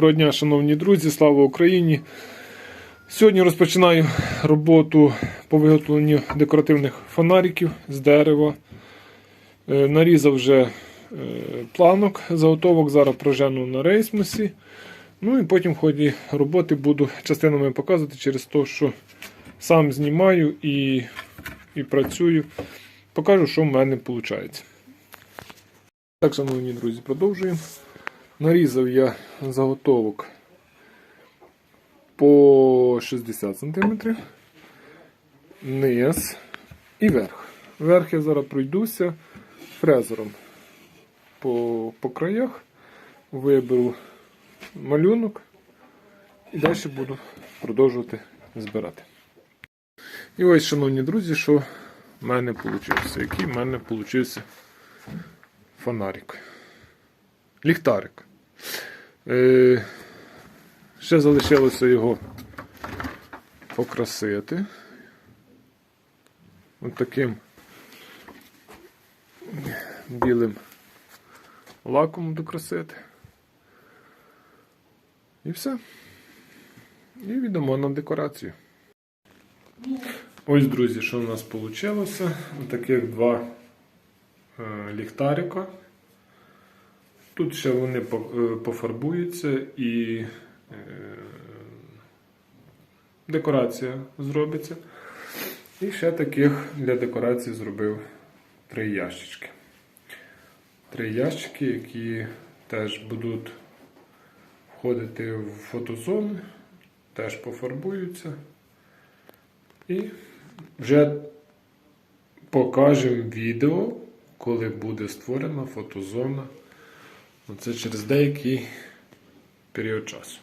Доброго дня, шановні друзі, слава Україні! Сьогодні розпочинаю роботу по виготовленню декоративних фонариків з дерева. Е, Нарізав вже е, планок заготовок, зараз прожену на рейсмусі. Ну і потім в ході роботи буду частинами показувати через те, що сам знімаю і, і працюю. Покажу, що в мене виходить. Так, шановні друзі, продовжуємо. Нарізав я заготовок по 60 см, низ і верх. Верх я зараз пройдуся фрезером по, по краях, виберу малюнок і далі буду продовжувати збирати. І ось, шановні друзі, що в мене вийшло. Який в мене вийшов фонарик. Ліхтарик. Е, ще залишилося його покрасити. Ось таким білим лаком докрасити. І все. І віддамо на декорацію. Ось, друзі, що у нас вийшло. Таких два е, ліхтарика. Тут ще вони е, пофарбуються і е, декорація зробиться. І ще таких для декорації зробив три ящички. Три ящики, які теж будуть входити в фотозони, теж пофарбуються. І вже покажемо відео, коли буде створена фотозона. Ну, Це через деякий період часу.